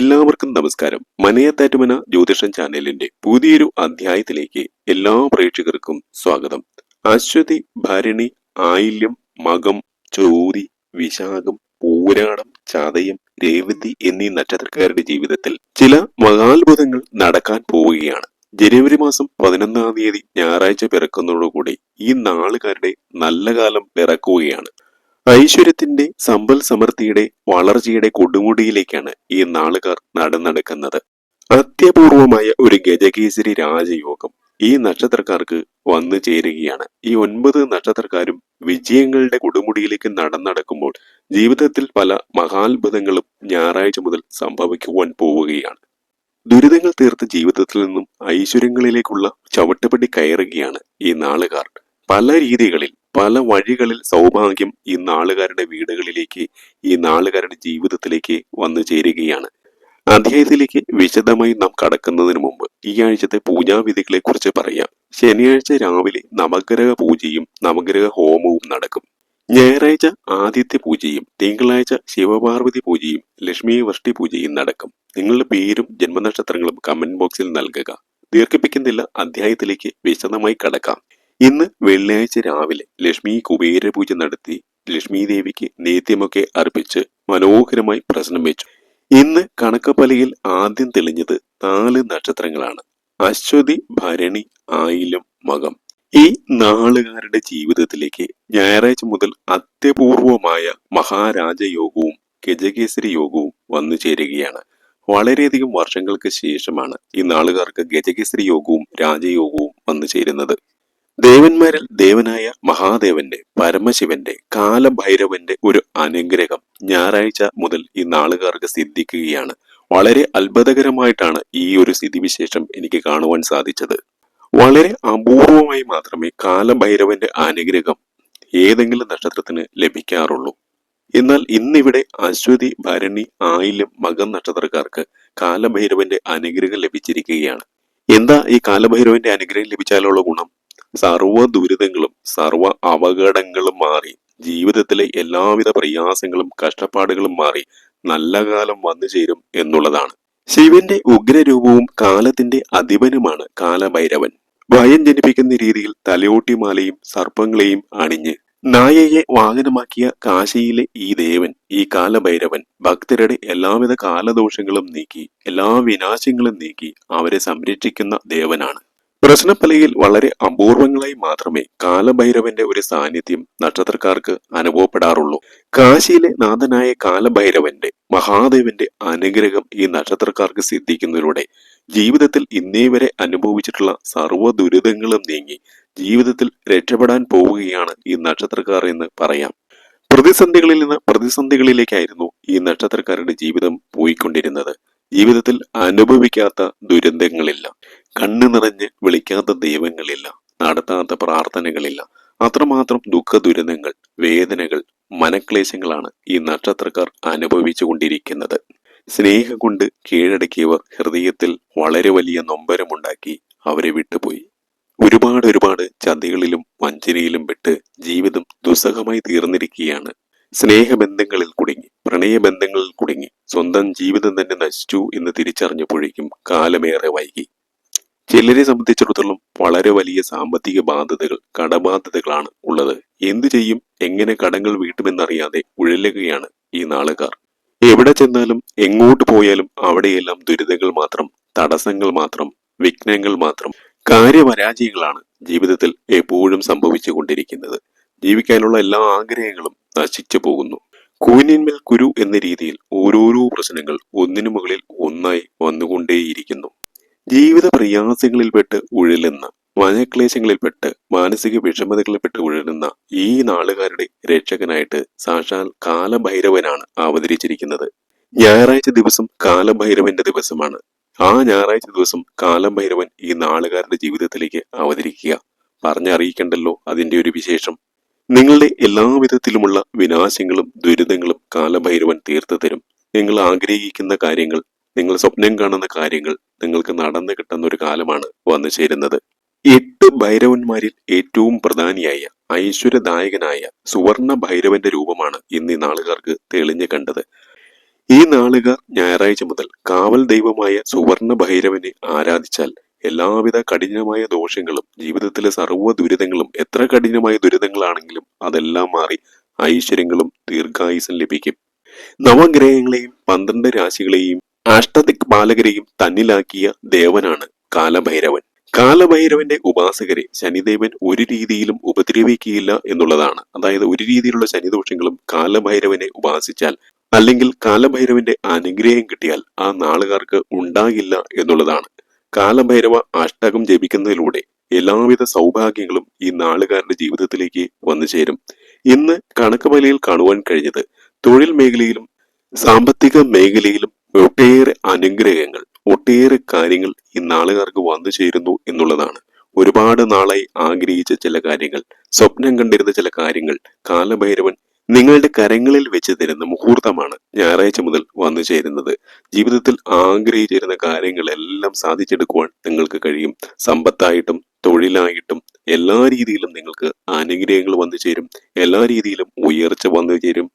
എല്ലാവർക്കും നമസ്കാരം. മനയത്താറ്റുമന ജ്യോതിഷൻ ചാനലിന്റെ പുതിയൊരു അധ്യായത്തിലേക്ക് എല്ലാ പ്രേക്ഷകർക്കും സ്വാഗതം. അശ്വതി ഭരണി ആയില്യം മകം ചോതി വിശാഖം പൂരാടം ചതയം രേവതി എന്നീ നക്ഷത്രക്കാരുടെ ജീവിതത്തിൽ ചില മഹാത്ഭുതങ്ങൾ നടക്കാൻ പോവുകയാണ്. ജനുവരി മാസം പതിനൊന്നാം തീയതി ഞായറാഴ്ച പിറക്കുന്നതോടുകൂടി ഈ നാളുകാരുടെ നല്ല കാലം പിറക്കുകയാണ്. ഐശ്വര്യത്തിന്റെ സമ്പൽ സമൃദ്ധിയുടെ വളർച്ചയുടെ കൊടുമുടിയിലേക്കാണ് ഈ നാളുകാർ നടന്നെടുക്കുന്നത്. അത്യപൂർവമായ ഒരു ഗജകേസരി രാജയോഗം ഈ നക്ഷത്രക്കാർക്ക് വന്നു ചേരുകയാണ്. ഈ ഒൻപത് നക്ഷത്രക്കാരും വിജയങ്ങളുടെ കൊടുമുടിയിലേക്ക് നടന്നടക്കുമ്പോൾ ജീവിതത്തിൽ പല മഹാത്ഭുതങ്ങളും ഞായറാഴ്ച മുതൽ സംഭവിക്കുവാൻ പോവുകയാണ്. ദുരിതങ്ങൾ തീർത്ത ജീവിതത്തിൽ നിന്നും ഐശ്വര്യങ്ങളിലേക്കുള്ള ചവിട്ടുപടി കയറുകയാണ് ഈ നാളുകാർ. പല രീതികളിൽ പല വഴികളിൽ സൗഭാഗ്യം ഈ നാളുകാരുടെ വീടുകളിലേക്ക് ഈ നാളുകാരുടെ ജീവിതത്തിലേക്ക് വന്നു ചേരുകയാണ്. അധ്യായത്തിലേക്ക് വിശദമായി നാം കടക്കുന്നതിന് മുമ്പ് ഈ ആഴ്ചത്തെ പൂജാവിധികളെ കുറിച്ച് പറയാം. ശനിയാഴ്ച രാവിലെ നവഗ്രഹ പൂജയും നവഗ്രഹ ഹോമവും നടക്കും. ഞായറാഴ്ച ആദിത്യ പൂജയും തിങ്കളാഴ്ച ശിവപാർവതി പൂജയും ലക്ഷ്മി വൃഷ്ടി പൂജയും നടക്കും. നിങ്ങളുടെ പേരും ജന്മനക്ഷത്രങ്ങളും കമന്റ് ബോക്സിൽ നൽകുക. ദീർഘിപ്പിക്കുന്നില്ല അധ്യായത്തിലേക്ക് വിശദമായി കടക്കാം. ഇന്ന് വെള്ളിയാഴ്ച രാവിലെ ലക്ഷ്മി കുബേരപൂജ നടത്തി ലക്ഷ്മി ദേവിക്ക് നേത്യമൊക്കെ അർപ്പിച്ച് മനോഹരമായി പ്രശ്നം വെച്ചു. ഇന്ന് കണക്കപ്പലയിൽ ആദ്യം തെളിഞ്ഞത് നാല് നക്ഷത്രങ്ങളാണ്. അശ്വതി ഭരണി ആയിലും മകം. ഈ നാളുകാരുടെ ജീവിതത്തിലേക്ക് ഞായറാഴ്ച മുതൽ അത്യപൂർവമായ മഹാരാജയോഗവും ഗജകേസരി യോഗവും വന്നു ചേരുകയാണ്. വളരെയധികം വർഷങ്ങൾക്ക് ശേഷമാണ് ഈ നാളുകാർക്ക് ഗജകേസരി യോഗവും രാജയോഗവും വന്നു ചേരുന്നത്. ദേവന്മാരിൽ ദേവനായ മഹാദേവന്റെ പരമശിവന്റെ കാലഭൈരവന്റെ ഒരു അനുഗ്രഹം ഞായറാഴ്ച മുതൽ ഈ നാളുകാർക്ക് സിദ്ധിക്കുകയാണ്. വളരെ അത്ഭുതകരമായിട്ടാണ് ഈ ഒരു സ്ഥിതിവിശേഷം എനിക്ക് കാണുവാൻ സാധിച്ചത്. വളരെ അപൂർവമായി മാത്രമേ കാലഭൈരവന്റെ അനുഗ്രഹം ഏതെങ്കിലും നക്ഷത്രത്തിന് ലഭിക്കാറുള്ളൂ. എന്നാൽ ഇന്നിവിടെ അശ്വതി ഭരണി ആയില്യം മകൻ നക്ഷത്രക്കാർക്ക് കാലഭൈരവന്റെ അനുഗ്രഹം ലഭിച്ചിരിക്കുകയാണ്. എന്താ ഈ കാലഭൈരവന്റെ അനുഗ്രഹം ലഭിച്ചാലുള്ള ഗുണം? സർവ ദുരിതങ്ങളും സർവ അപകടങ്ങളും മാറി. ജീവിതത്തിലെ എല്ലാവിധ പ്രയാസങ്ങളും കഷ്ടപ്പാടുകളും മാറി. നല്ല കാലം വന്നു ചേരും എന്നുള്ളതാണ്. ശിവന്റെ ഉഗ്രരൂപവും കാലത്തിന്റെ അധിപനുമാണ് കാലഭൈരവൻ. ഭയം ജനിപ്പിക്കുന്ന രീതിയിൽ തലയോട്ടിമാലയും സർപ്പങ്ങളെയും അണിഞ്ഞ് നായയെ വാഹനമാക്കിയ കാശിയിലെ ഈ ദേവൻ ഈ കാലഭൈരവൻ ഭക്തരുടെ എല്ലാവിധ കാലദോഷങ്ങളും നീക്കി എല്ലാ വിനാശങ്ങളും നീക്കി അവരെ സംരക്ഷിക്കുന്ന ദേവനാണ്. പ്രശ്നപ്പലയിൽ വളരെ അപൂർവങ്ങളായി മാത്രമേ കാലഭൈരവന്റെ ഒരു സാന്നിധ്യം നക്ഷത്രക്കാർക്ക് അനുഭവപ്പെടാറുള്ളൂ. കാശിയിലെ നാഥനായ കാലഭൈരവന്റെ മഹാദേവന്റെ അനുഗ്രഹം ഈ നക്ഷത്രക്കാർക്ക് സിദ്ധിക്കുന്നതിലൂടെ ജീവിതത്തിൽ ഇന്നേ വരെ അനുഭവിച്ചിട്ടുള്ള സർവ ദുരിതങ്ങളും നീങ്ങി ജീവിതത്തിൽ രക്ഷപ്പെടാൻ പോവുകയാണ് ഈ നക്ഷത്രക്കാർ എന്ന് പറയാം. പ്രതിസന്ധികളിൽ നിന്ന് പ്രതിസന്ധികളിലേക്കായിരുന്നു ഈ നക്ഷത്രക്കാരുടെ ജീവിതം പോയിക്കൊണ്ടിരുന്നത്. ജീവിതത്തിൽ അനുഭവിക്കാത്ത ദുരന്തങ്ങളില്ല. കണ്ണു നിറഞ്ഞ് വിളിക്കാത്ത ദൈവങ്ങളില്ല നടത്താത്ത പ്രാർത്ഥനകളില്ല. അത്രമാത്രം ദുഃഖ ദുരിതങ്ങൾ വേദനകൾ മനക്ലേശങ്ങളാണ് ഈ നക്ഷത്രക്കാർ അനുഭവിച്ചു കൊണ്ടിരിക്കുന്നത് സ്നേഹം കൊണ്ട് കീഴടക്കിയവർ ഹൃദയത്തിൽ വളരെ വലിയ നൊമ്പരമുണ്ടാക്കി അവരെ വിട്ടുപോയി. ഒരുപാട് ഒരുപാട് ചതികളിലും വഞ്ചനയിലും വിട്ട് ജീവിതം ദുസ്സഹമായി തീർന്നിരിക്കുകയാണ്. സ്നേഹബന്ധങ്ങളിൽ കുടുങ്ങി പ്രണയബന്ധങ്ങളിൽ കുടുങ്ങി സ്വന്തം ജീവിതം തന്നെ നശിച്ചു എന്ന് തിരിച്ചറിഞ്ഞപ്പോഴേക്കും കാലമേറെ വൈകി. ചിലരെ സംബന്ധിച്ചിടത്തോളം വളരെ വലിയ സാമ്പത്തിക ബാധ്യതകൾ കടബാധ്യതകളാണ് ഉള്ളത്. എന്തു ചെയ്യും? എങ്ങനെ കടങ്ങൾ വീട്ടുമെന്നറിയാതെ ഉഴലുകയാണ് ഈ നാളുകാർ. എവിടെ ചെന്നാലും എങ്ങോട്ട് പോയാലും അവിടെയെല്ലാം ദുരിതങ്ങൾ മാത്രം തടസ്സങ്ങൾ മാത്രം വിഘ്നങ്ങൾ മാത്രം. കാര്യപരാജയങ്ങളാണ് ജീവിതത്തിൽ എപ്പോഴും സംഭവിച്ചു കൊണ്ടിരിക്കുന്നത്. ജീവിക്കാനുള്ള എല്ലാ ആഗ്രഹങ്ങളും നശിച്ചു പോകുന്നു. കൂനിന്മേൽ കുരു എന്ന രീതിയിൽ ഓരോരോ പ്രശ്നങ്ങൾ ഒന്നിനു മുകളിൽ ഒന്നായി വന്നുകൊണ്ടേയിരിക്കുന്നു. ജീവിത പ്രയാസങ്ങളിൽപ്പെട്ട് ഉഴലുന്ന മനക്ലേശങ്ങളിൽപ്പെട്ട് മാനസിക വിഷമതകളിൽപ്പെട്ട് ഉഴലുന്ന ഈ നാളുകാരുടെ രക്ഷകനായിട്ട് സാക്ഷാൽ കാലഭൈരവനാണ് അവതരിച്ചിരിക്കുന്നത്. ഞായറാഴ്ച ദിവസം കാലഭൈരവന്റെ ദിവസമാണ്. ആ ഞായറാഴ്ച ദിവസം കാലഭൈരവൻ ഈ നാളുകാരുടെ ജീവിതത്തിലേക്ക് അവതരിക്കുക. പറഞ്ഞറിയിക്കണ്ടല്ലോ അതിന്റെ ഒരു വിശേഷം. നിങ്ങളുടെ എല്ലാവിധത്തിലുമുള്ള വിനാശങ്ങളും ദുരിതങ്ങളും കാലഭൈരവൻ തീർത്തു തരും നിങ്ങൾ ആഗ്രഹിക്കുന്ന കാര്യങ്ങൾ നിങ്ങൾ സ്വപ്നം കാണുന്ന കാര്യങ്ങൾ നിങ്ങൾക്ക് നടന്നു കിട്ടുന്ന ഒരു കാലമാണ് വന്നു ചേരുന്നത്. എട്ട് ഭൈരവന്മാരിൽ ഏറ്റവും പ്രധാനിയായ ഐശ്വര്യദായകനായ സുവർണ ഭൈരവന്റെ രൂപമാണ് ഇന്ന് ഈ നാളുകാർക്ക് തെളിഞ്ഞു കണ്ടത്. ഈ നാളുകാർ ഞായറാഴ്ച മുതൽ കാവൽ ദൈവമായ സുവർണ ഭൈരവനെ ആരാധിച്ചാൽ എല്ലാവിധ കഠിനമായ ദോഷങ്ങളും ജീവിതത്തിലെ സർവ ദുരിതങ്ങളും എത്ര കഠിനമായ ദുരിതങ്ങളാണെങ്കിലും അതെല്ലാം മാറി ഐശ്വര്യങ്ങളും ദീർഘായുസം ലഭിക്കും. നവഗ്രഹങ്ങളെയും പന്ത്രണ്ട് രാശികളെയും അഷ്ടദിക് ബാലകരെയും തന്നിലാക്കിയ ദേവനാണ് കാലഭൈരവൻ. കാലഭൈരവന്റെ ഉപാസകരെ ശനിദേവൻ ഒരു രീതിയിലും ഉപദ്രവിക്കുകയില്ല എന്നുള്ളതാണ്. അതായത് ഒരു രീതിയിലുള്ള ശനിദോഷങ്ങളും കാലഭൈരവനെ ഉപാസിച്ചാൽ അല്ലെങ്കിൽ കാലഭൈരവന്റെ അനുഗ്രഹം കിട്ടിയാൽ ആ നാളുകാർക്ക് ഉണ്ടാകില്ല എന്നുള്ളതാണ്. കാലഭൈരവ അഷ്ടകം ജപിക്കുന്നതിലൂടെ എല്ലാവിധ സൗഭാഗ്യങ്ങളും ഈ നാളുകാരുടെ ജീവിതത്തിലേക്ക് വന്നു ചേരും. ഇന്ന് കണക്കുമലയിൽ കാണുവാൻ കഴിഞ്ഞത് തൊഴിൽ മേഖലയിലും സാമ്പത്തിക മേഖലയിലും ഒട്ടേറെ അനുഗ്രഹങ്ങൾ ഒട്ടേറെ കാര്യങ്ങൾ ഈ നാളുകാർക്ക് വന്നു ചേരുന്നു എന്നുള്ളതാണ്. ഒരുപാട് നാളായി ആഗ്രഹിച്ച ചില കാര്യങ്ങൾ സ്വപ്നം കണ്ടിരുന്ന ചില കാര്യങ്ങൾ കാലഭൈരവൻ നിങ്ങളുടെ കരങ്ങളിൽ വെച്ച് തരുന്ന മുഹൂർത്തമാണ് ഞായറാഴ്ച മുതൽ വന്നു ചേരുന്നത്. ജീവിതത്തിൽ ആഗ്രഹിച്ചിരുന്ന കാര്യങ്ങളെല്ലാം സാധിച്ചെടുക്കുവാൻ നിങ്ങൾക്ക് കഴിയും. സമ്പത്തായിട്ടും തൊഴിലായിട്ടും എല്ലാ രീതിയിലും നിങ്ങൾക്ക് അനുഗ്രഹങ്ങൾ വന്നു ചേരും. എല്ലാ രീതിയിലും ഉയർച്ച വന്നു ചേരും.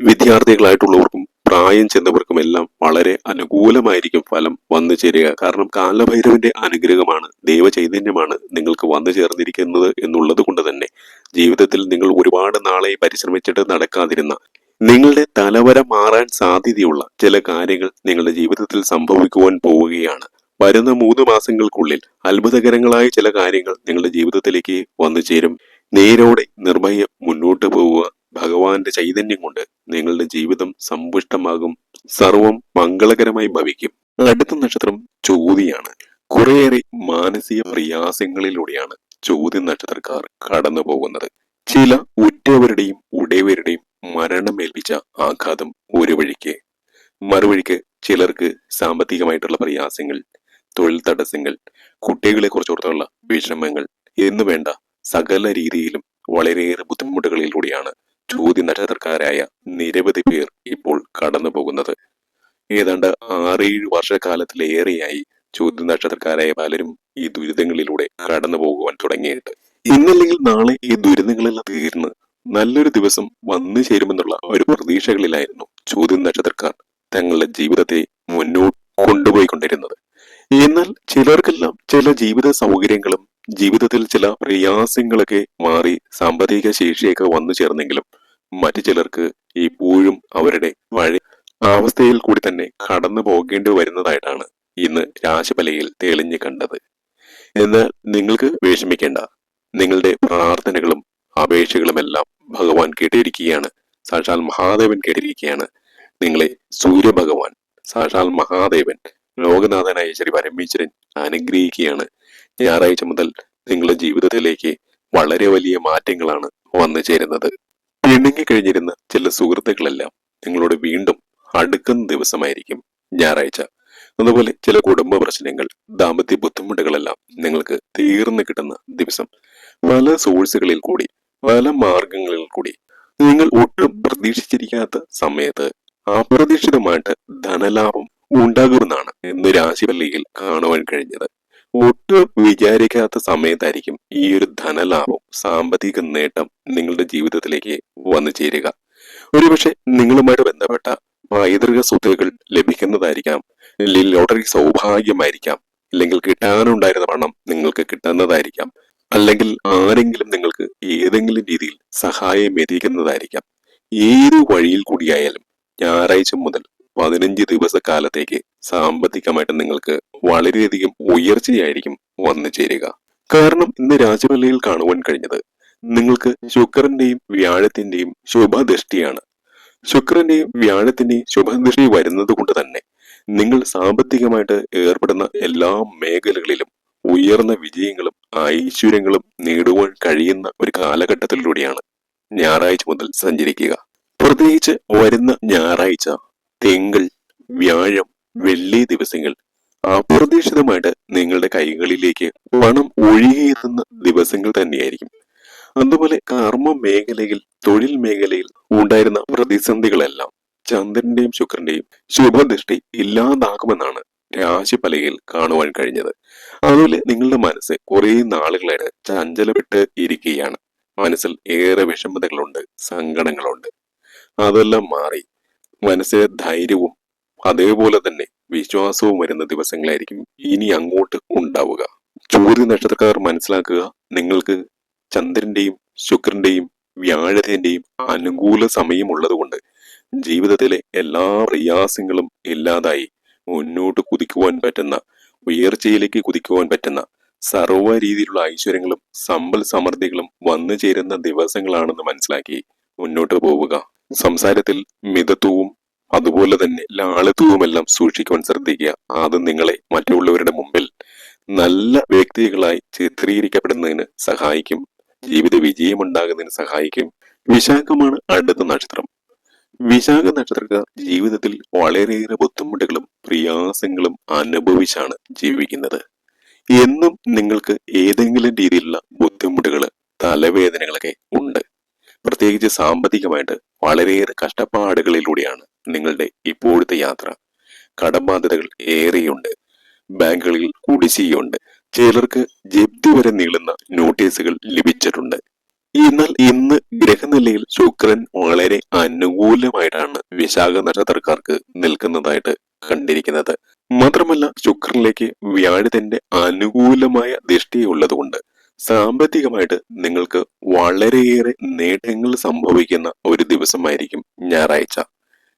വിദ്യാർത്ഥികളായിട്ടുള്ളവർക്കും പ്രായം ചെന്നവർക്കും എല്ലാം വളരെ അനുകൂലമായിരിക്കും ഫലം വന്നു ചേരുക. കാരണം കാലഭൈരവന്റെ അനുഗ്രഹമാണ് ദൈവചൈതന്യമാണ് നിങ്ങൾക്ക് വന്നു ചേർന്നിരിക്കുന്നത് എന്നുള്ളത് കൊണ്ട് തന്നെ. ജീവിതത്തിൽ നിങ്ങൾ ഒരുപാട് നാളെ പരിശ്രമിച്ചിട്ട് നടക്കാതിരുന്ന നിങ്ങളുടെ തലവര മാറാൻ സാധ്യതയുള്ള ചില കാര്യങ്ങൾ നിങ്ങളുടെ ജീവിതത്തിൽ സംഭവിക്കുവാൻ പോവുകയാണ്. വരുന്ന മൂന്ന് മാസങ്ങൾക്കുള്ളിൽ അത്ഭുതകരങ്ങളായ ചില കാര്യങ്ങൾ നിങ്ങളുടെ ജീവിതത്തിലേക്ക് വന്നു ചേരും. നേരോടെ നിർഭയം മുന്നോട്ട് പോവുക. ഭഗവാന്റെ ചൈതന്യം കൊണ്ട് നിങ്ങളുടെ ജീവിതം സമ്പുഷ്ടമാകും സർവം മംഗളകരമായി ഭവിക്കും. അടുത്ത നക്ഷത്രം ചോതിയാണ് കുറേയേറെ മാനസിക പ്രയാസങ്ങളിലൂടെയാണ് ചോദ്യ നക്ഷത്രക്കാർ കടന്നു പോകുന്നത് ചില ഉറ്റവരുടെയും ഉടയവരുടെയും മരണമേൽപ്പിച്ച ആഘാതം ഒരു വഴിക്ക്. മറുവഴിക്ക് ചിലർക്ക് സാമ്പത്തികമായിട്ടുള്ള പ്രയാസങ്ങൾ തൊഴിൽ തടസ്സങ്ങൾ കുട്ടികളെ കുറിച്ചോർത്തുള്ള വിഷമങ്ങൾ എന്നു വേണ്ട സകല രീതിയിലും വളരെയേറെ ബുദ്ധിമുട്ടുകളിലൂടെയാണ് ചോദ്യ നക്ഷത്രക്കാരായ നിരവധി പേർ ഇപ്പോൾ കടന്നു പോകുന്നത്. ഏതാണ്ട് ആറേഴ് വർഷക്കാലത്തിലേറെയായി ചോദ്യ നക്ഷത്രക്കാരായ പലരും ഈ ദുരിതങ്ങളിലൂടെ കടന്നു പോകുവാൻ തുടങ്ങിയിട്ട് ഇന്നല്ലെങ്കിൽ നാളെ ഈ ദുരിതങ്ങളെല്ലാം തീർന്ന് നല്ലൊരു ദിവസം വന്നു ചേരുമെന്നുള്ള ഒരു പ്രതീക്ഷകളിലായിരുന്നു ചോദ്യ നക്ഷത്രക്കാർ തങ്ങളുടെ ജീവിതത്തെ മുന്നോട്ട് കൊണ്ടുപോയിക്കൊണ്ടിരുന്നത്. എന്നാൽ ചിലർക്കെല്ലാം ചില ജീവിത സൗകര്യങ്ങളും ജീവിതത്തിൽ ചില പ്രയാസങ്ങളൊക്കെ മാറി സാമ്പത്തിക ശേഷിയൊക്കെ വന്നു ചേർന്നെങ്കിലും മറ്റു ചിലർക്ക് ഇപ്പോഴും അവരുടെ വഴി അവസ്ഥയിൽ കൂടി തന്നെ കടന്നു പോകേണ്ടി വരുന്നതായിട്ടാണ് ഇന്ന് രാശിഫലയിൽ തെളിഞ്ഞു കണ്ടത്. എന്നാൽ നിങ്ങൾക്ക് വിഷമിക്കേണ്ട. നിങ്ങളുടെ പ്രാർത്ഥനകളും അപേക്ഷകളുമെല്ലാം ഭഗവാൻ കേട്ടിരിക്കുകയാണ്. സാക്ഷാൽ മഹാദേവൻ കേട്ടിരിക്കുകയാണ്. നിങ്ങളെ സൂര്യഭഗവാൻ സാക്ഷാൽ മഹാദേവൻ ലോകനാഥനായ ശ്രീ പരമേശ്വരൻ അനുഗ്രഹിക്കുകയാണ്. ഞായറാഴ്ച മുതൽ നിങ്ങളുടെ ജീവിതത്തിലേക്ക് വളരെ വലിയ മാറ്റങ്ങളാണ് വന്നു ചേരുന്നത്. പിണങ്ങി കഴിഞ്ഞിരുന്ന ചില സുഹൃത്തുക്കളെല്ലാം നിങ്ങളോട് വീണ്ടും അടുക്കുന്ന ദിവസമായിരിക്കും ഞായറാഴ്ച. അതുപോലെ ചില കുടുംബ പ്രശ്നങ്ങൾ ദാമ്പത്യ ബുദ്ധിമുട്ടുകളെല്ലാം നിങ്ങൾക്ക് തീർന്നു കിട്ടുന്ന ദിവസം. പല സോഴ്സുകളിൽ കൂടി പല മാർഗങ്ങളിൽ കൂടി നിങ്ങൾ ഒട്ടും പ്രതീക്ഷിച്ചിരിക്കാത്ത സമയത്ത് അപ്രതീക്ഷിതമായിട്ട് ധനലാഭം ഉണ്ടാകുമെന്നാണ് ഇന്ന് രാശിവല്ലിയിൽ കാണുവാൻ കഴിഞ്ഞത്. ഒട്ടും വിചാരിക്കാത്ത സമയത്തായിരിക്കും ഈ ഒരു ധനലാഭം സാമ്പത്തിക നേട്ടം നിങ്ങളുടെ ജീവിതത്തിലേക്ക് വന്നു ചേരുക. ഒരുപക്ഷെ നിങ്ങളുമായിട്ട് ബന്ധപ്പെട്ട പൈതൃക സ്വത്തുകൾ ലഭിക്കുന്നതായിരിക്കാം അല്ലെങ്കിൽ ലോട്ടറി സൗഭാഗ്യമായിരിക്കാം അല്ലെങ്കിൽ കിട്ടാനുണ്ടായിരുന്ന പണം നിങ്ങൾക്ക് കിട്ടുന്നതായിരിക്കാം അല്ലെങ്കിൽ ആരെങ്കിലും നിങ്ങൾക്ക് ഏതെങ്കിലും രീതിയിൽ സഹായം എത്തിക്കുന്നതായിരിക്കാം. ഏത് വഴിയിൽ കൂടിയായാലും ഞായറാഴ്ച മുതൽ പതിനഞ്ച് ദിവസക്കാലത്തേക്ക് സാമ്പത്തികമായിട്ട് നിങ്ങൾക്ക് വളരെയധികം ഉയർച്ചയായിരിക്കും വന്നു ചേരുക. കാരണം ഇന്ന് രാജവല്ലയിൽ കാണുവാൻ കഴിഞ്ഞത് നിങ്ങൾക്ക് ശുക്രന്റെയും വ്യാഴത്തിന്റെയും ശുഭദൃഷ്ടിയാണ്. ശുക്രന്റെയും വ്യാഴത്തിന്റെയും ശുഭദൃഷ്ടി വരുന്നത് കൊണ്ട് തന്നെ നിങ്ങൾ സാമ്പത്തികമായിട്ട് ഏർപ്പെടുന്ന എല്ലാ മേഖലകളിലും ഉയർന്ന വിജയങ്ങളും ഐശ്വര്യങ്ങളും നേടുവാൻ കഴിയുന്ന ഒരു കാലഘട്ടത്തിലൂടെയാണ് ഞായറാഴ്ച മുതൽ സഞ്ചരിക്കുക. പ്രത്യേകിച്ച് വരുന്ന ഞായറാഴ്ച തിങ്കൾ വ്യാഴം വെള്ളി ദിവസങ്ങൾ. അപ്രതീക്ഷിതമായിട്ട് നിങ്ങളുടെ കൈകളിലേക്ക് പണം ഒഴുകിയെത്തുന്ന ദിവസങ്ങൾ തന്നെയായിരിക്കും. അതുപോലെ കർമ്മ മേഖലയിൽ തൊഴിൽ മേഖലയിൽ ഉണ്ടായിരുന്ന പ്രതിസന്ധികളെല്ലാം ചന്ദ്രന്റെയും ശുക്രന്റെയും ശുഭദൃഷ്ടി ഇല്ലാതാക്കുമെന്നാണ് രാശിഫലയിൽ കാണുവാൻ കഴിഞ്ഞത്. അതുപോലെ നിങ്ങളുടെ മനസ്സ് കുറെ നാളുകളായിട്ട് ചഞ്ചലപ്പെട്ട് ഇരിക്കുകയാണ്. മനസ്സിൽ ഏറെ വിഷമതകളുണ്ട് സങ്കടങ്ങളുണ്ട്. അതെല്ലാം മാറി മനസ്സിലെ ധൈര്യവും അതേപോലെ തന്നെ വിശ്വാസവും വരുന്ന ദിവസങ്ങളായിരിക്കും ഇനി അങ്ങോട്ട് ഉണ്ടാവുക. ചോദ്യ നക്ഷത്രക്കാർ മനസ്സിലാക്കുക നിങ്ങൾക്ക് ചന്ദ്രന്റെയും ശുക്രന്റെയും വ്യാഴത്തിന്റെയും അനുകൂല സമയമുള്ളതുകൊണ്ട് ജീവിതത്തിലെ എല്ലാ പ്രയാസങ്ങളും ഇല്ലാതായി മുന്നോട്ട് കുതിക്കുവാൻ പറ്റുന്ന ഉയർച്ചയിലേക്ക് കുതിക്കുവാൻ പറ്റുന്ന സർവ രീതിയിലുള്ള ഐശ്വര്യങ്ങളും സമ്പൽ സമൃദ്ധികളും വന്നു ചേരുന്ന ദിവസങ്ങളാണെന്ന് മനസ്സിലാക്കി മുന്നോട്ട് പോവുക. സംസാരത്തിൽ മിതത്വവും അതുപോലെ തന്നെ ലാളിത്യവുമെല്ലാം സൂക്ഷിക്കുവാൻ ശ്രദ്ധിക്കുക. അത് നിങ്ങളെ മറ്റുള്ളവരുടെ മുമ്പിൽ നല്ല വ്യക്തികളായി ചിത്രീകരിക്കപ്പെടുന്നതിന് സഹായിക്കും. ജീവിത വിജയമുണ്ടാകുന്നതിന് സഹായിക്കും. വിശാഖമാണ് അടുത്ത നക്ഷത്രം. വിശാഖ നക്ഷത്രക്കാർ ജീവിതത്തിൽ വളരെയേറെ ബുദ്ധിമുട്ടുകളും പ്രയാസങ്ങളും അനുഭവിച്ചാണ് ജീവിക്കുന്നത്. എന്നും നിങ്ങൾക്ക് ഏതെങ്കിലും രീതിയിലുള്ള ബുദ്ധിമുട്ടുകൾ തലവേദനകളൊക്കെ ഉണ്ട്. പ്രത്യേകിച്ച് സാമ്പത്തികമായിട്ട് വളരെയേറെ കഷ്ടപ്പാടുകളിലൂടെയാണ് നിങ്ങളുടെ ഇപ്പോഴത്തെ യാത്ര. കടബാധ്യതകൾ ഏറെയുണ്ട്. ബാങ്കുകളിൽ കുടിശ്ശികയുണ്ട്. ചിലർക്ക് ജപ്തി വരെ നീളുന്ന നോട്ടീസുകൾ ലഭിച്ചിട്ടുണ്ട്. എന്നാൽ ഇന്ന് ഗ്രഹനിലയിൽ ശുക്രൻ വളരെ അനുകൂലമായിട്ടാണ് വിശാഖ നക്ഷത്രക്കാർക്ക് നിൽക്കുന്നതായിട്ട് കണ്ടിരിക്കുന്നത്. മാത്രമല്ല ശുക്രനിലേക്ക് വ്യാഴത്തിന്റെ അനുകൂലമായ ദൃഷ്ടിയുള്ളതുകൊണ്ട് സാമ്പത്തികമായിട്ട് നിങ്ങൾക്ക് വളരെയേറെ നേട്ടങ്ങൾ സംഭവിക്കുന്ന ഒരു ദിവസമായിരിക്കും ഞായറാഴ്ച.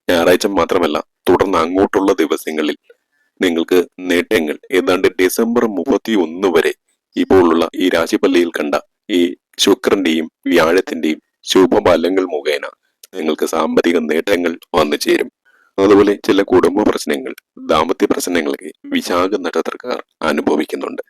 ഞായറാഴ്ച മാത്രമല്ല തുടർന്ന് അങ്ങോട്ടുള്ള ദിവസങ്ങളിൽ നിങ്ങൾക്ക് നേട്ടങ്ങൾ. ഏതാണ്ട് ഡിസംബർ മുപ്പത്തി ഒന്ന് വരെ ഇപ്പോഴുള്ള ഈ രാശിപ്പള്ളിയിൽ കണ്ട ഈ ശുക്രന്റെയും വ്യാഴത്തിന്റെയും ശുഭഫലങ്ങൾ മുഖേന നിങ്ങൾക്ക് സാമ്പത്തിക നേട്ടങ്ങൾ വന്നു ചേരും. അതുപോലെ ചില കുടുംബ പ്രശ്നങ്ങൾ ദാമ്പത്യ പ്രശ്നങ്ങളൊക്കെ വിശാഖ നക്ഷത്രക്കാർ അനുഭവിക്കുന്നുണ്ട്.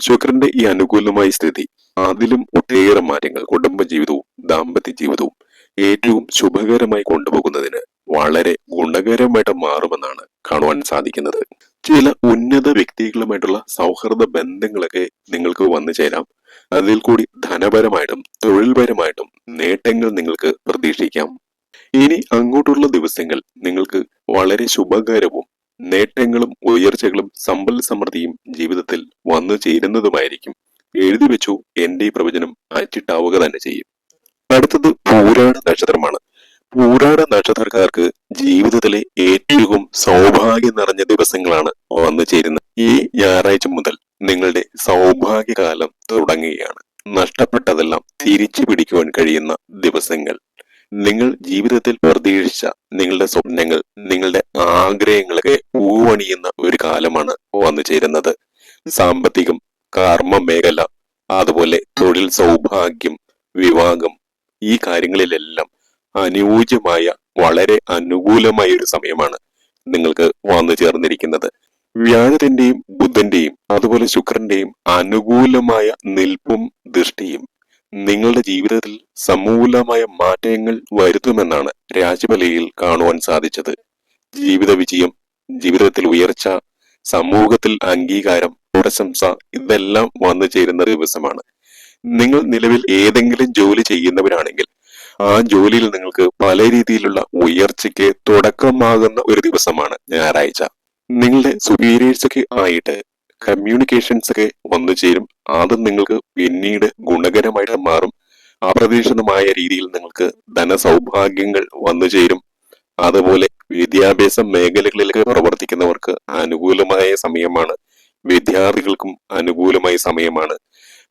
ശുക്രന്റെ ഈ അനുകൂലമായ സ്ഥിതി. അതിലും ഒട്ടേറെ മാറ്റങ്ങൾ കുടുംബ ജീവിതവും ദാമ്പത്യ ജീവിതവും ഏറ്റവും ശുഭകരമായി കൊണ്ടുപോകുന്നതിന് വളരെ ഗുണകരമായിട്ട് മാറുമെന്നാണ് കാണുവാൻ സാധിക്കുന്നത്. ചില ഉന്നത വ്യക്തികളുമായിട്ടുള്ള സൗഹൃദ ബന്ധങ്ങളൊക്കെ നിങ്ങൾക്ക് വന്നു ചേരാം. അതിൽ കൂടി ധനപരമായിട്ടും തൊഴിൽപരമായിട്ടും നേട്ടങ്ങൾ നിങ്ങൾക്ക് പ്രതീക്ഷിക്കാം. ഇനി അങ്ങോട്ടുള്ള ദിവസങ്ങൾ നിങ്ങൾക്ക് വളരെ ശുഭകരവും നേട്ടങ്ങളും ഉയർച്ചകളും സമ്പൽ സമൃദ്ധിയും ജീവിതത്തിൽ വന്നു ചേരുന്നതുമായിരിക്കും. എഴുതി വെച്ചു എന്റെ ഈ പ്രവചനം അച്ചിട്ടാവുക തന്നെ ചെയ്യും. അടുത്തത് പൂരാട നക്ഷത്രമാണ്. പൂരാട നക്ഷത്രക്കാർക്ക് ജീവിതത്തിലെ ഏറ്റവും സൗഭാഗ്യം നിറഞ്ഞ ദിവസങ്ങളാണ് വന്നു ചേരുന്നത്. ഈ ഞായറാഴ്ച മുതൽ നിങ്ങളുടെ സൗഭാഗ്യകാലം തുടങ്ങുകയാണ്. നഷ്ടപ്പെട്ടതെല്ലാം തിരിച്ചു പിടിക്കുവാൻ കഴിയുന്ന ദിവസങ്ങൾ. നിങ്ങൾ ജീവിതത്തിൽ പ്രതീക്ഷിച്ച നിങ്ങളുടെ സ്വപ്നങ്ങൾ നിങ്ങളുടെ ആഗ്രഹങ്ങളൊക്കെ ഊവണിയുന്ന ഒരു കാലമാണ് വന്നു ചേരുന്നത്. സാമ്പത്തികം കർമ്മ മേഖല അതുപോലെ തൊഴിൽ സൗഭാഗ്യം വിവാഹം ഈ കാര്യങ്ങളിലെല്ലാം അനുയോജ്യമായ വളരെ അനുകൂലമായ ഒരു സമയമാണ് നിങ്ങൾക്ക് വന്നു ചേർന്നിരിക്കുന്നത്. വ്യാഴത്തിന്റെയും ബുധന്റെയും അതുപോലെ ശുക്രന്റെയും അനുകൂലമായ നിൽപ്പും ദൃഷ്ടിയും നിങ്ങളുടെ ജീവിതത്തിൽ സമൂലമായ മാറ്റങ്ങൾ വരുത്തുമെന്നാണ് രാജബലയിൽ കാണുവാൻ സാധിച്ചത്. ജീവിത വിജയം ജീവിതത്തിൽ ഉയർച്ച സമൂഹത്തിൽ അംഗീകാരം പ്രശംസ ഇതെല്ലാം വന്നു ചേരുന്ന ദിവസമാണ്. നിങ്ങൾ നിലവിൽ ഏതെങ്കിലും ജോലി ചെയ്യുന്നവരാണെങ്കിൽ ആ ജോലിയിൽ നിങ്ങൾക്ക് പല രീതിയിലുള്ള ഉയർച്ചയ്ക്ക് തുടക്കമാകുന്ന ഒരു ദിവസമാണ് ഞായറാഴ്ച. നിങ്ങളുടെ സുപീരിയേഴ്സൊക്കെ ആയിട്ട് കമ്മ്യൂണിക്കേഷൻസ് ഒക്കെ വന്നു ചേരും. അത് നിങ്ങൾക്ക് പിന്നീട് ഗുണകരമായിട്ട് മാറും. അപ്രതീക്ഷിതമായ രീതിയിൽ നിങ്ങൾക്ക് ധനസൗഭാഗ്യങ്ങൾ വന്നു ചേരും. അതുപോലെ വിദ്യാഭ്യാസ മേഖലകളിലേക്ക് പ്രവർത്തിക്കുന്നവർക്ക് അനുകൂലമായ സമയമാണ്. വിദ്യാർത്ഥികൾക്കും അനുകൂലമായ സമയമാണ്.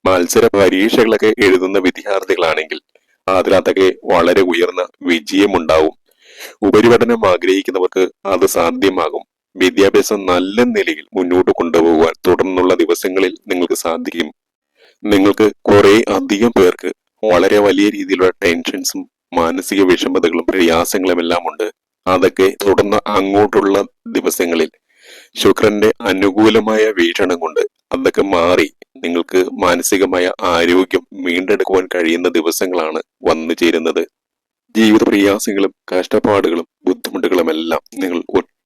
മത്സര പരീക്ഷകളൊക്കെ എഴുതുന്ന വിദ്യാർത്ഥികളാണെങ്കിൽ അതിനകത്തൊക്കെ വളരെ ഉയർന്ന വിജയമുണ്ടാവും. ഉപരിപഠനം ആഗ്രഹിക്കുന്നവർക്ക് അത് സാധ്യമാകും. വിദ്യാഭ്യാസം നല്ല നിലയിൽ മുന്നോട്ട് കൊണ്ടുപോകാൻ തുടർന്നുള്ള ദിവസങ്ങളിൽ നിങ്ങൾക്ക് സാധിക്കും. നിങ്ങൾക്ക് കുറെ അധികം പേർക്ക് വളരെ വലിയ രീതിയിലുള്ള ടെൻഷൻസും മാനസിക വിഷമതകളും പ്രയാസങ്ങളും എല്ലാം ഉണ്ട്. അതൊക്കെ തുടർന്ന് അങ്ങോട്ടുള്ള ദിവസങ്ങളിൽ ശുക്രന്റെ അനുകൂലമായ വീക്ഷണം കൊണ്ട് അതൊക്കെ മാറി നിങ്ങൾക്ക് മാനസികമായ ആരോഗ്യം വീണ്ടെടുക്കുവാൻ കഴിയുന്ന ദിവസങ്ങളാണ് വന്നു ചേരുന്നത് ജീവിത പ്രയാസങ്ങളും കഷ്ടപ്പാടുകളും ബുദ്ധിമുട്ടുകളും എല്ലാം നിങ്ങൾ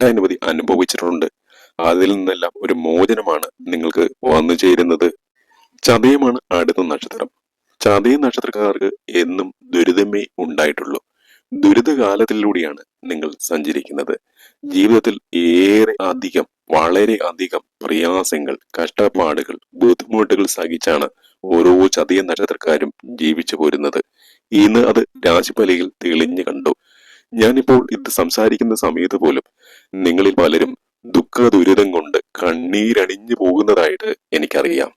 ഒട്ടനവധി അനുഭവിച്ചിട്ടുണ്ട്. അതിൽ നിന്നെല്ലാം ഒരു മോചനമാണ് നിങ്ങൾക്ക് വന്നു ചേരുന്നത്. ചതയമാണ് അടുത്ത നക്ഷത്രം. ചതയ നക്ഷത്രക്കാർക്ക് എന്നും ദുരിതമേ ഉണ്ടായിട്ടുള്ളൂ. ദുരിതകാലത്തിലൂടെയാണ് നിങ്ങൾ സഞ്ചരിക്കുന്നത്. ജീവിതത്തിൽ ഏറെ അധികം വളരെ അധികം പ്രയാസങ്ങൾ കഷ്ടപ്പാടുകൾ ബുദ്ധിമുട്ടുകൾ സഹിച്ചാണ് ഓരോ ചതയ നക്ഷത്രക്കാരും ജീവിച്ചു പോരുന്നത്. ഇന്ന് അത് രാശിഫലയിൽ തെളിഞ്ഞു കണ്ടു. ഞാനിപ്പോൾ ഇത് സംസാരിക്കുന്ന സമയത്ത് പോലും നിങ്ങളിൽ പലരും ദുഃഖ ദുരിതം കൊണ്ട് കണ്ണീരണിഞ്ഞു പോകുന്നതായിട്ട് എനിക്കറിയാം.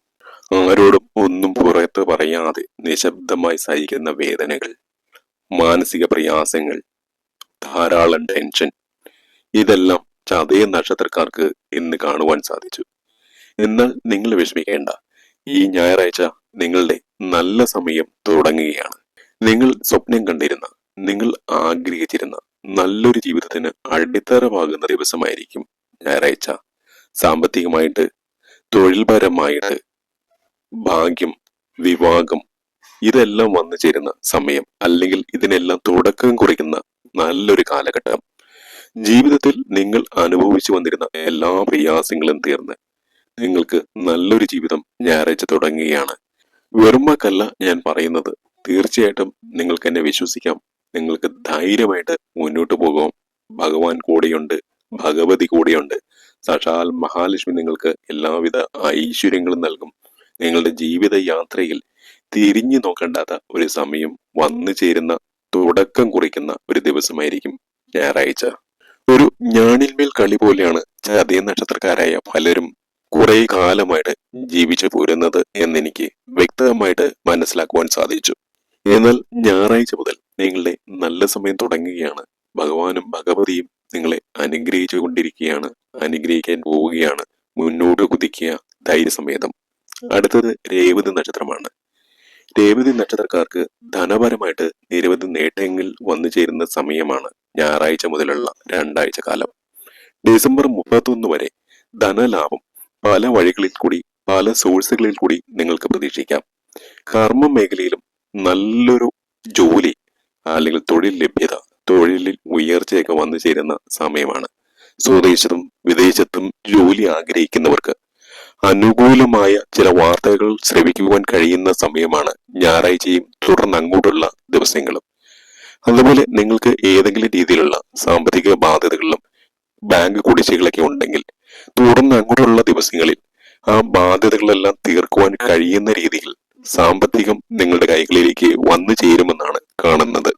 ആരോടും ഒന്നും പുറത്ത് പറയാതെ നിശബ്ദമായി സഹിക്കുന്ന വേദനകൾ മാനസിക പ്രയാസങ്ങൾ ധാരാളം ടെൻഷൻ ഇതെല്ലാം ചതയ നക്ഷത്രക്കാർക്ക് ഇന്ന് കാണുവാൻ സാധിച്ചു. എന്നാൽ നിങ്ങൾ വിഷമിക്കേണ്ട. ഈ ഞായറാഴ്ച നിങ്ങളുടെ നല്ല സമയം തുടങ്ങുകയാണ്. നിങ്ങൾ സ്വപ്നം കണ്ടിരുന്ന നിങ്ങൾ ആഗ്രഹിച്ചിരുന്ന നല്ലൊരു ജീവിതത്തിന് അടിത്തറവാകുന്ന ദിവസമായിരിക്കും ഞായറാഴ്ച. സാമ്പത്തികമായിട്ട് തൊഴിൽപരമായിട്ട് ഭാഗ്യം വിവാഹം ഇതെല്ലാം വന്നു ചേരുന്ന സമയം അല്ലെങ്കിൽ ഇതിനെല്ലാം തുടക്കം കുറിക്കുന്ന നല്ലൊരു കാലഘട്ടം. ജീവിതത്തിൽ നിങ്ങൾ അനുഭവിച്ചു വന്നിരുന്ന എല്ലാ പ്രയാസങ്ങളും തീർന്ന് നിങ്ങൾക്ക് നല്ലൊരു ജീവിതം ഞായറാഴ്ച തുടങ്ങുകയാണ്. വെറുമക്കല്ല ഞാൻ പറയുന്നത്. തീർച്ചയായിട്ടും നിങ്ങൾക്ക് എന്നെ വിശ്വസിക്കാം. നിങ്ങൾക്ക് ധൈര്യമായിട്ട് മുന്നോട്ട് പോകാം. ഭഗവാൻ കൂടെയുണ്ട് ഭഗവതി കൂടെയുണ്ട്. സാക്ഷാൽ മഹാലക്ഷ്മി നിങ്ങൾക്ക് എല്ലാവിധ ഐശ്വര്യങ്ങളും നൽകും. നിങ്ങളുടെ ജീവിത യാത്രയിൽ തിരിഞ്ഞു നോക്കേണ്ടാത്ത ഒരു സമയം വന്നു ചേരുന്ന തുടക്കം കുറിക്കുന്ന ഒരു ദിവസമായിരിക്കും ഞായറാഴ്ച. ഒരു ഞാണിന്മേൽ കളി പോലെയാണ് ചതയ നക്ഷത്രക്കാരായ പലരും കുറെ കാലമായിട്ട് ജീവിച്ചു പോരുന്നത് എന്നെനിക്ക് വ്യക്തമായിട്ട് മനസ്സിലാക്കുവാൻ സാധിച്ചു. എന്നാൽ ഞായറാഴ്ച മുതൽ നിങ്ങളുടെ നല്ല സമയം തുടങ്ങുകയാണ്. ഭഗവാനും ഭഗവതിയും നിങ്ങളെ അനുഗ്രഹിച്ചു കൊണ്ടിരിക്കുകയാണ്. അനുഗ്രഹിക്കാൻ പോവുകയാണ്. മുന്നോട്ട് കുതിക്കുക. ധൈര്യസമേതം. അടുത്തത് രേവതി നക്ഷത്രമാണ്. രേവതി നക്ഷത്രക്കാർക്ക് ധനപരമായിട്ട് നിരവധി നേട്ടങ്ങൾ വന്നു ചേരുന്ന സമയമാണ് ഞായറാഴ്ച മുതലുള്ള രണ്ടാഴ്ച കാലം. ഡിസംബർ മുപ്പത്തൊന്ന് വരെ ധനലാഭം പല വഴികളിൽ കൂടി പല സോഴ്സുകളിൽ കൂടി നിങ്ങൾക്ക് പ്രതീക്ഷിക്കാം. കർമ്മ മേഖലയിലും നല്ലൊരു ജോലി അല്ലെങ്കിൽ തൊഴിൽ ലഭ്യത തൊഴിലിൽ ഉയർച്ചയൊക്കെ വന്നു ചേരുന്ന സമയമാണ്. സ്വദേശത്തും വിദേശത്തും ജോലി ആഗ്രഹിക്കുന്നവർക്ക് അനുകൂലമായ ചില വാർത്തകൾ ശ്രവിക്കുവാൻ കഴിയുന്ന സമയമാണ് ഞായറാഴ്ചയും തുടർന്ന് അങ്ങോട്ടുള്ള ദിവസങ്ങളും. അതുപോലെ നിങ്ങൾക്ക് ഏതെങ്കിലും രീതിയിലുള്ള സാമ്പത്തിക ബാധ്യതകളിലും ബാങ്ക് കുടിശ്ശികളൊക്കെ ഉണ്ടെങ്കിൽ തുടർന്ന് അങ്ങോട്ടുള്ള ദിവസങ്ങളിൽ ആ ബാധ്യതകളെല്ലാം തീർക്കുവാൻ കഴിയുന്ന രീതിയിൽ സാമ്പത്തികം നിങ്ങളുടെ കൈകളിലേക്ക് വന്നു ചേരുമെന്നാണ് കാണുന്നത്.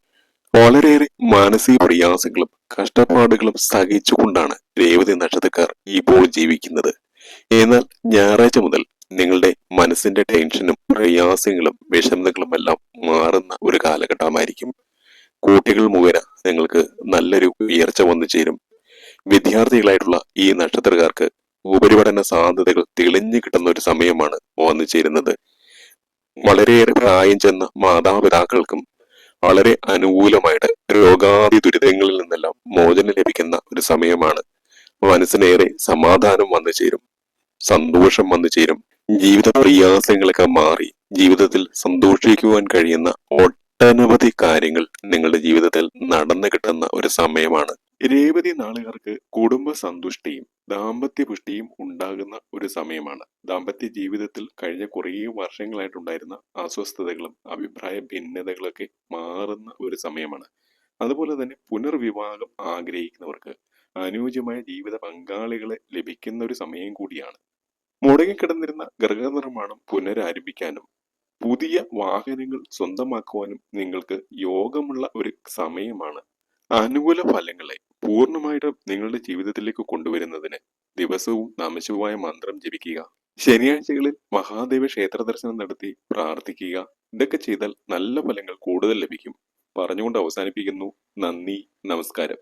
വളരെയേറെ മാനസിക പ്രയാസങ്ങളും കഷ്ടപ്പാടുകളും സഹിച്ചുകൊണ്ടാണ് രേവതി നക്ഷത്രക്കാർ ഇപ്പോൾ ജീവിക്കുന്നത്. എന്നാൽ ഞായറാഴ്ച മുതൽ നിങ്ങളുടെ മനസ്സിന്റെ ടെൻഷനും പ്രയാസങ്ങളും വിഷമതകളും എല്ലാം മാറുന്ന ഒരു കാലഘട്ടമായിരിക്കും. കൂട്ടികൾ മുഖേന നിങ്ങൾക്ക് നല്ലൊരു ഉയർച്ച വന്നു ചേരും. വിദ്യാർത്ഥികളായിട്ടുള്ള ഈ നക്ഷത്രക്കാർക്ക് ഉപരിപഠന സാധ്യതകൾ തെളിഞ്ഞു കിട്ടുന്ന ഒരു സമയമാണ് വന്നു ചേരുന്നത്. വളരെയേറെ പ്രായം ചെന്ന മാതാപിതാക്കൾക്കും വളരെ അനുകൂലമായിട്ട് രോഗാദി ദുരിതങ്ങളിൽ നിന്നെല്ലാം മോചനം ലഭിക്കുന്ന ഒരു സമയമാണ്. മനസ്സിനേറെ സമാധാനം വന്നു ചേരും സന്തോഷം വന്നു ചേരും. ജീവിത പ്രയാസങ്ങളൊക്കെ മാറി ജീവിതത്തിൽ സന്തോഷിക്കുവാൻ കഴിയുന്ന ഒട്ടനവധി കാര്യങ്ങൾ നിങ്ങളുടെ ജീവിതത്തിൽ നടന്നു കിട്ടുന്ന ഒരു സമയമാണ്. രേവതി നാളുകാർക്ക് കുടുംബ സന്തുഷ്ടിയും ദാമ്പത്യ പുഷ്ടിയും ഉണ്ടാകുന്ന ഒരു സമയമാണ്. ദാമ്പത്യ ജീവിതത്തിൽ കഴിഞ്ഞ കുറേ വർഷങ്ങളായിട്ടുണ്ടായിരുന്ന അസ്വസ്ഥതകളും അഭിപ്രായ ഭിന്നതകളൊക്കെ മാറുന്ന ഒരു സമയമാണ്. അതുപോലെ തന്നെ പുനർവിവാഹം ആഗ്രഹിക്കുന്നവർക്ക് അനുയോജ്യമായ ജീവിത പങ്കാളികളെ ലഭിക്കുന്ന ഒരു സമയം കൂടിയാണ്. മുടങ്ങിക്കിടന്നിരുന്ന ഗൃഹനിർമ്മാണം പുനരാരംഭിക്കാനും പുതിയ വാഹനങ്ങൾ സ്വന്തമാക്കുവാനും നിങ്ങൾക്ക് യോഗമുള്ള ഒരു സമയമാണ്. അനുകൂല ഫലങ്ങളെ പൂർണമായിട്ടും നിങ്ങളുടെ ജീവിതത്തിലേക്ക് കൊണ്ടുവരുന്നതിന് ദിവസവും നമശിവായ മന്ത്രം ജപിക്കുക. ശനിയാഴ്ചകളിൽ മഹാദേവ ക്ഷേത്ര ദർശനം നടത്തി പ്രാർത്ഥിക്കുക. ഇതൊക്കെ ചെയ്താൽ നല്ല ഫലങ്ങൾ കൂടുതൽ ലഭിക്കും. പറഞ്ഞുകൊണ്ട് അവസാനിപ്പിക്കുന്നു. നന്ദി. നമസ്കാരം.